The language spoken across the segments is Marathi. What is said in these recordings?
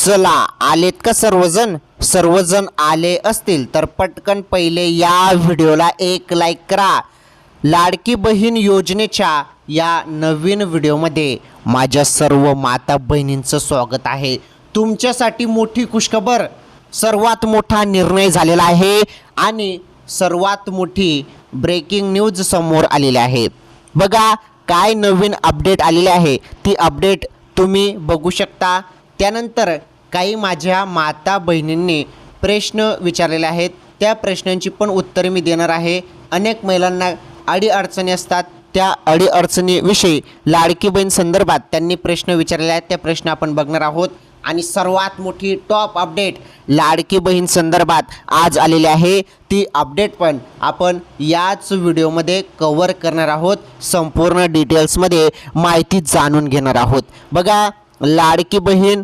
चला आलेत का सर्वजण? सर्वजण आले असतील तर पटकन पहिले या व्हिडिओला एक लाईक करा. लाडकी बहीण योजनेच्या या नवीन व्हिडिओमध्ये माझ्या सर्व माता बहिणींचं स्वागत आहे. तुमच्यासाठी मोठी खुशखबर. सर्वात मोठा निर्णय झालेला आहे आणि सर्वात मोठी ब्रेकिंग न्यूज समोर आलेली आहे. बघा काय नवीन अपडेट आलेले आहे? ती अपडेट तुम्ही बघू शकता. त्यानंतर काही माझ्या माता बहिणींनी प्रश्न विचारलेले आहेत. त्या प्रश्नांची पण उत्तरे मी देणार आहे. अनेक महिलांना अडीअडचणी असतात. त्या अडीअडचणीविषयी लाडकी बहीण संदर्भात त्यांनी प्रश्न विचारलेले आहेत. त्या प्रश्न आपण बघणार आहोत. आणि सर्वात मोठी टॉप अपडेट लाडकी बहीण संदर्भात आज आलेली आहे. ती अपडेट पण आपण याच व्हिडिओमध्ये कवर करणार आहोत. संपूर्ण डिटेल्समध्ये माहिती जाणून घेणार आहोत. बघा लाडकी बहीण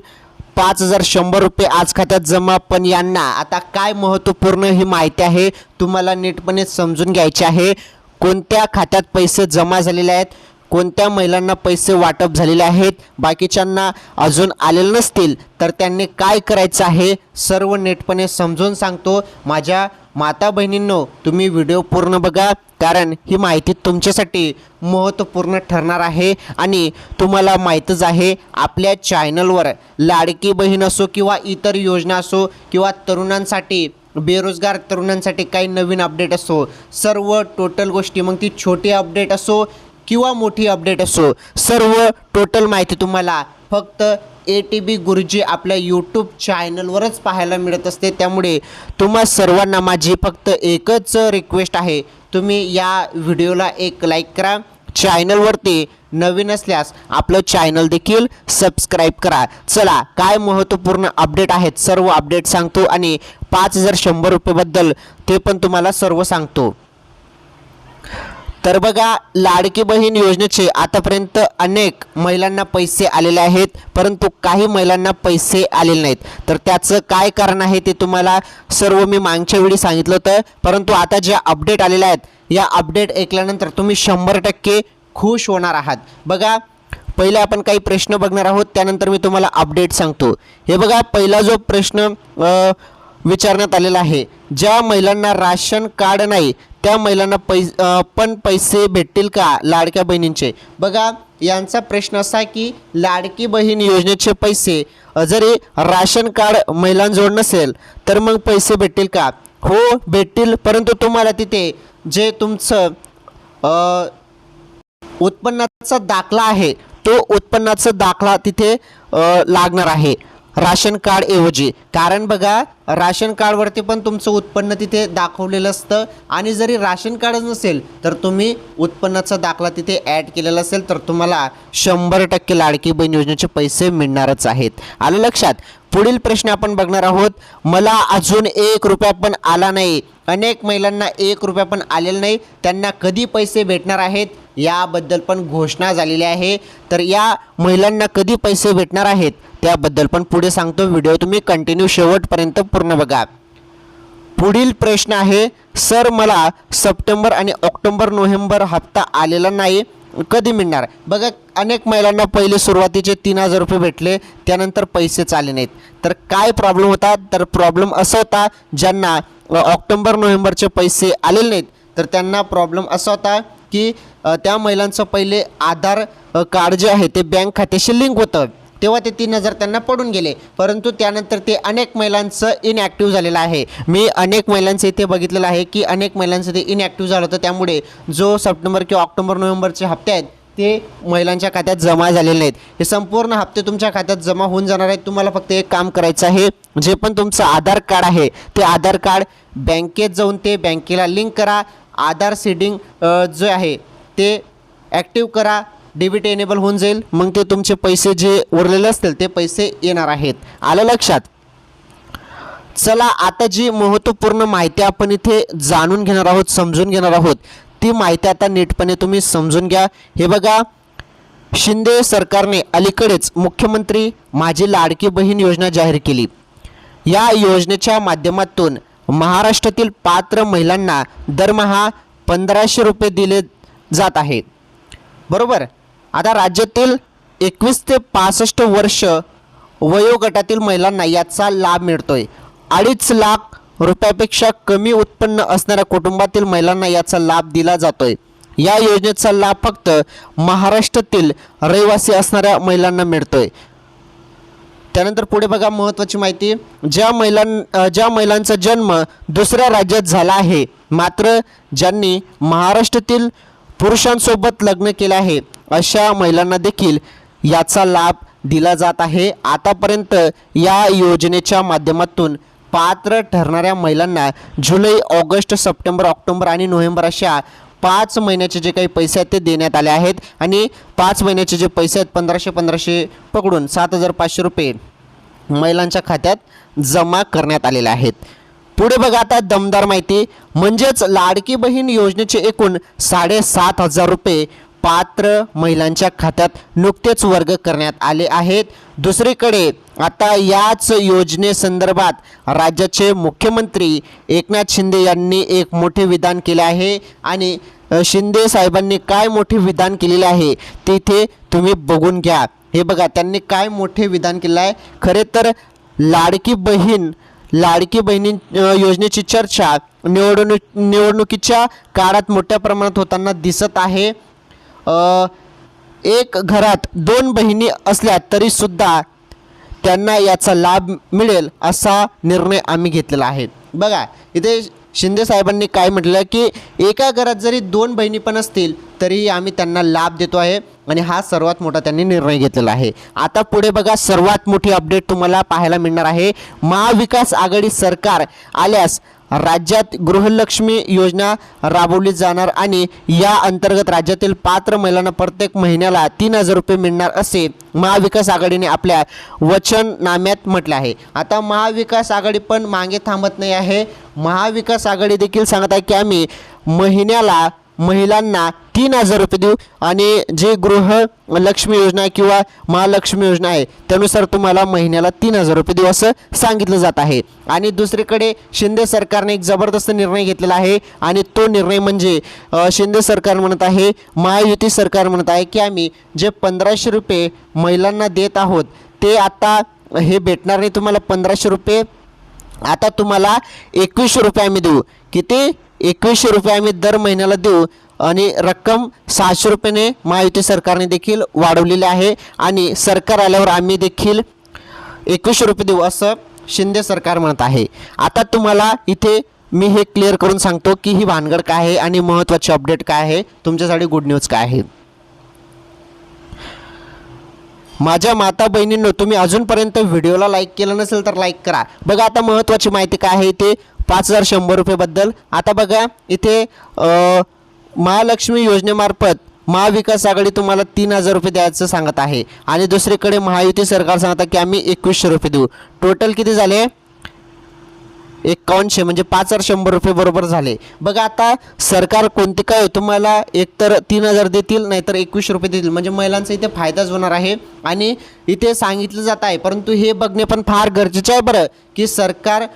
पाच हजार शंभर रुपये आज खात्यात जमा पण यांना आता काय महत्त्वपूर्ण ही माहिती आहे तुम्हाला नीटपणे समजून घ्यायची आहे. कोणत्या खात्यात पैसे जमा झालेले आहेत? कोणत्या महिलांना पैसे वाटप झालेले आहेत बाकीच्यांना अजून आलेले नसतील तर त्यांनी काय करायचं आहे सर्व नेटपणे समजून सांगतो. माझ्या माता बहिणींनो तुम्ही व्हिडिओ पूर्ण बघा कारण ही माहिती तुमच्यासाठी महत्त्वपूर्ण ठरणार आहे आणि तुम्हाला माहीतच आहे आपल्या चॅनलवर लाडकी बहीण असो किंवा इतर योजना असो किंवा तरुणांसाठी बेरोजगार तरुणांसाठी काही नवीन अपडेट असो सर्व टोटल गोष्टी मग ती छोटी अपडेट असो किंवा मोठी अपडेट असो सर्व टोटल माहिती तुम्हाला फक्त ए टी बी गुरुजी आपल्या यूट्यूब चॅनलवरच पाहायला मिळत असते. त्यामुळे तुम्हा सर्वांना माझी फक्त एकच रिक्वेस्ट आहे. तुम्ही या व्हिडिओला एक लाईक करा. चॅनलवरती नवीन असल्यास आपलं चॅनल देखील सबस्क्राईब करा. चला काय महत्त्वपूर्ण अपडेट आहेत? सर्व अपडेट सांगतो आणि पाच हजार शंभर रुपयेबद्दल ते पण तुम्हाला सर्व सांगतो. तर बघा लाडकी बहीण योजनेचे आतापर्यंत अनेक महिलांना पैसे आलेले आहेत परंतु काही महिलांना पैसे आलेले नाहीत. तर त्याचं काय कारण आहे ते तुम्हाला सर्व मी मागच्या वेळी सांगितलं होतं. परंतु आता ज्या अपडेट आलेल्या आहेत या अपडेट ऐकल्यानंतर तुम्ही शंभर टक्के खुश होणार आहात. बघा पहिले आपण काही प्रश्न बघणार आहोत त्यानंतर मी तुम्हाला अपडेट सांगतो. हे बघा पहिला जो प्रश्न विचारण्यात आलेला आहे ज्या महिलांना राशन कार्ड नाही त्या महिलांना पै पण पैसे भेटतील का लाडक्या बहिणींचे? बघा यांचा प्रश्न असा आहे की लाडकी बहीण योजनेचे पैसे जरी राशन कार्ड महिलांजवळ नसेल तर मग पैसे भेटतील का? हो भेटतील परंतु तुम्हाला तिथे जे तुमचं उत्पन्नाचा दाखला आहे तो उत्पन्नाचा दाखला तिथे लागणार आहे. राशन कार्ड ऐवजी. कारण बघा राशन कार्डवरती पण तुमचं उत्पन्न तिथे दाखवलेलं असतं. आणि जरी राशन कार्डच नसेल तर तुम्ही उत्पन्नाचा दाखला तिथे ॲड केलेला असेल तर तुम्हाला शंभर टक्के लाडकी बहीण योजनेचे पैसे मिळणारच आहेत. आलं लक्षात? पुढील प्रश्न आपण बघणार आहोत. मला अजून एक रुपया पण आला नाही. अनेक महिलांना एक रुपया पण आलेला नाही. त्यांना कधी पैसे भेटणार आहेत? याबद्दल पण घोषणा झालेली आहे. तर या महिलांना कधी पैसे भेटणार आहेत त्याबद्दल पण पुढे सांगतो. व्हिडिओ तुम्ही कंटिन्यू शेवटपर्यंत पूर्ण बघा. पुढील प्रश्न आहे सर मला सप्टेंबर आणि ऑक्टोबर नोव्हेंबर हप्ता आलेला नाही कधी मिळणार? बघा अनेक महिलांना पहिले सुरुवातीचे तीन हजार रुपये भेटले त्यानंतर पैसेच आले नाहीत. तर काय प्रॉब्लेम होता? तर प्रॉब्लेम असा होता ज्यांना ऑक्टोंबर नोव्हेंबरचे पैसे आलेले नाहीत तर त्यांना प्रॉब्लेम असा होता की त्या महिलांचं पहिले आधार कार्ड जे आहे ते बँक खात्याशी लिंक होतं. तेव्हा ते तीन हजार त्यांना पडून गेले. परंतु त्यानंतर ते अनेक महिलांचं इनॲक्टिव्ह झालेलं आहे. मी अनेक महिलांचं इथे बघितलेलं आहे की अनेक महिलांचं ते इनॲक्टिव्ह झालं होतं. त्यामुळे जो सप्टेंबर किंवा ऑक्टोबर नोव्हेंबरचे हप्ते आहेत ते महिलांच्या खात्यात जमा झालेले नाहीत. हे संपूर्ण हप्ते तुमच्या खात्यात जमा होऊन जाणार आहेत. तुम्हाला फक्त एक काम करायचं आहे. जे पण तुमचं आधार कार्ड आहे ते आधार कार्ड बँकेत जाऊन ते बँकेला लिंक करा. आधार सीडिंग जो आहे ते ॲक्टिव्ह करा डेबिट एनेबल होऊन जाईल. मग ते तुमचे पैसे जे उरलेले असतील ते पैसे येणार आहेत. आलं लक्षात? चला आता जी महत्त्वपूर्ण माहिती आपण इथे जाणून घेणार आहोत समजून घेणार आहोत ती माहिती आता नीटपणे तुम्ही समजून घ्या. हे बघा शिंदे सरकारने अलीकडेच मुख्यमंत्री माझी लाडकी बहीण योजना जाहीर केली. या योजनेच्या माध्यमातून महाराष्ट्रातील पात्र महिलांना दरमहा पंधराशे रुपये दिले जात आहेत. बरोबर? आता राज्यातील एकवीस ते पासष्ट वर्ष वयोगटातील महिलांना याचा लाभ मिळतोय. अडीच लाख रुपयापेक्षा कमी उत्पन्न असणाऱ्या कुटुंबातील महिलांना याचा लाभ दिला जातोय. या योजनेचा लाभ फक्त महाराष्ट्रातील रहिवासी असणाऱ्या महिलांना मिळतोय. त्यानंतर पुढे बघा महत्त्वाची माहिती. ज्या महिलां ज्या महिलांचा जन्म दुसऱ्या राज्यात झाला आहे मात्र ज्यांनी महाराष्ट्रातील पुरुषांसोबत लग्न केलं आहे. अशा महिलांना देखील याचा लाभ दिला जात आहे. आतापर्यंत या योजनेच्या माध्यमातून पात्र ठरणाऱ्या महिलांना जुलै ऑगस्ट सप्टेंबर ऑक्टोबर आणि नोव्हेंबर अशा पाच महिन्याचे जे काही पैसे आहेत ते देण्यात आले आहेत आणि पाच महिन्याचे जे पैसे आहेत पंधराशे पंधराशे पकडून सात हजार पाचशे रुपये महिलांच्या खात्यात जमा करण्यात आलेले आहेत. पुढे बघा आता दमदार माहिती. म्हणजेच लाडकी बहीण योजनेचे एकूण साडेसात हजार रुपये पात्र महिलांच्या खात्यात नुकतेच वर्ग करण्यात आले आहेत. दुसरीकडे आता याच योजनेसंदर्भात राज्याचे मुख्यमंत्री एकनाथ शिंदे यांनी एक मोठे विधान केले आहे. आणि शिंदे साहेबांनी काय मोठे विधान केलेले आहे तिथे तुम्ही बघून घ्या. हे बघा त्यांनी काय मोठे विधान केलं आहे? खरे तर लाडकी बहीण लाडकी बहिणी योजनेची चर्चा निवडणूक निवडणुकीच्या काळात मोठ्या प्रमाणात होताना दिसत आहे. एक घरात दोन बहिणी असल्या तरीसुद्धा त्यांना याचा लाभ मिळेल असा निर्णय आम्ही घेतलेला आहे. बघा इथे शिंदे साहेबांनी काय म्हटलं की एका घरात जरी दोन बहिणी पण असतील तरीही आम्ही त्यांना लाभ देतो आहे आणि हा सर्वात मोठा त्यांनी निर्णय घेतलेला आहे. आता पुढे बघा सर्वात मोठी अपडेट तुम्हाला पाहायला मिळणार आहे. महाविकास आघाडी सरकार आल्यास राज्यात गृहलक्ष्मी योजना राबवली जाणार आणि या अंतर्गत राज्यातील पात्र महिलांना प्रत्येक महिन्याला तीन हजार रुपये मिळणार असे महाविकास आघाडीने आपल्या वचननाम्यात म्हटले आहे. आता महाविकास आघाडी पण मागे थांबत नाही आहे. महाविकास आघाडी देखील सांगत आहे की आम्ही महिन्याला महिलांना तीन हजार रुपये देऊ आणि जे गृह लक्ष्मी योजना किंवा महालक्ष्मी योजना आहे त्यानुसार तुम्हाला महिन्याला तीन हजार रुपये देऊ असं सांगितलं जात आहे. आणि दुसरीकडे शिंदे सरकारने एक जबरदस्त निर्णय घेतलेला आहे आणि तो निर्णय म्हणजे शिंदे सरकार म्हणत आहे महायुती सरकार म्हणत आहे की आम्ही जे पंधराशे रुपये महिलांना देत आहोत ते आता हे भेटणार नाही तुम्हाला पंधराशे रुपये आता तुम्हाला एकवीसशे रुपये आम्ही देऊ. किती? एकवीसशे रुपये आम्ही दर महिन्याला देऊ. आणि रक्कम सहाशे रुपयाने महायुती सरकारने देखील वाढवलेली आहे. आणि सरकार आल्यावर आम्ही देखील एकवीसशे रुपये देऊ असं शिंदे सरकार म्हणत आहे. आता तुम्हाला इथे मी हे क्लिअर करून सांगतो की ही भानगड काय आहे आणि महत्त्वाची अपडेट काय आहे. तुमच्यासाठी गुड न्यूज काय आहे? माझ्या माता बहिणींनो तुम्ही अजूनपर्यंत व्हिडिओला लाईक केलं नसेल तर लाईक करा. बघा आता महत्त्वाची माहिती काय आहे ते पाच हजार शंभर रुपयेबद्दल आता बघा इथे महालक्ष्मी योजनेमार्फत महाविकास आघाडी तुम्हाला तीन हजार रुपये द्यायचं सांगत आहे. आणि दुसरीकडे महायुती सरकार सांगत आहे की आम्ही एकवीसशे रुपये देऊ. टोटल किती झाले? एकावन्नशे म्हणजे पाच हजार शंभर रुपये बरोबर झाले. बघा आता सरकार कोणते काय तुम्हाला एकतर तीन हजार देतील नाहीतर एकवीसशे रुपये देतील. म्हणजे महिलांचा इथे फायदाच होणार आहे. आणि इथे सांगितलं जात आहे परंतु हे बघणे पण फार गरजेचं आहे बरं की सरकार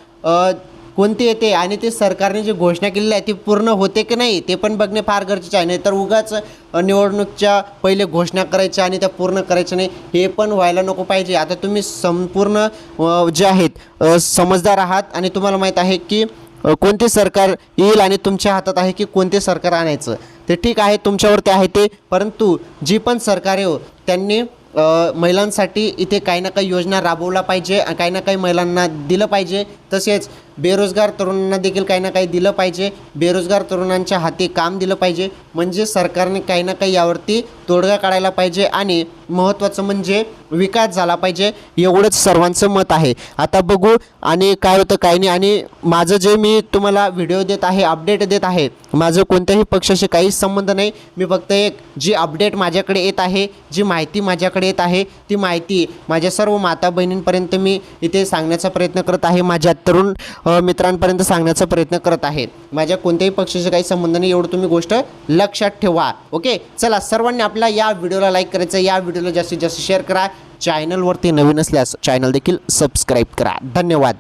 कोणती येते आणि ते सरकारने जी घोषणा केलेली आहे ती पूर्ण होते की नाही ते पण बघणे फार गरजेचे आहे. नाही तर उगाच निवडणूकच्या पहिले घोषणा करायच्या आणि त्या पूर्ण करायच्या नाही हे पण व्हायला नको पाहिजे. आता तुम्ही संपूर्ण जे आहेत समजदार आहात आणि तुम्हाला माहीत आहे की कोणते सरकार येईल आणि तुमच्या हातात आहे की कोणते सरकार आणायचं. ते ठीक आहे तुमच्यावरती आहे ते परंतु जी पण सरकार आहे हो, त्यांनी महिलांसाठी इथे काही ना काही योजना राबवला पाहिजे काही ना काही महिलांना दिलं पाहिजे. तसेच बेरोजगार तरुणांना देखील काही ना काही दिलं पाहिजे. बेरोजगार तरुणांच्या हाती काम दिलं पाहिजे. म्हणजे सरकारने काही ना काही यावरती तोडगा काढायला पाहिजे आणि महत्त्वाचं म्हणजे विकास झाला पाहिजे एवढंच सर्वांचं मत आहे. आता बघू आणि काय होतं काय नाही आणि माझं जे मी तुम्हाला व्हिडिओ देत आहे अपडेट देत आहे माझं कोणत्याही पक्षाशी काहीच संबंध नाही. मी फक्त एक जी अपडेट माझ्याकडे येत आहे जी माहिती माझ्याकडे येत आहे ती माहिती माझ्या सर्व माता बहिणींपर्यंत मी इथे सांगण्याचा प्रयत्न करत आहे. माझ्या तरुण मित्रांपर्यंत सांगण्याचा प्रयत्न करत आहे माझ्या कोणत्याही पक्षाशी काही संबंध नाही एवढं तुम्ही गोष्ट लक्षात ठेवा. ओके? चला सर्वांनी आपल्या या व्हिडिओला लाईक करायचं या व्हिडिओला जास्तीत जास्त शेअर करा. चॅनलवरती नवीन असल्यास चॅनल देखील सबस्क्राईब करा. धन्यवाद.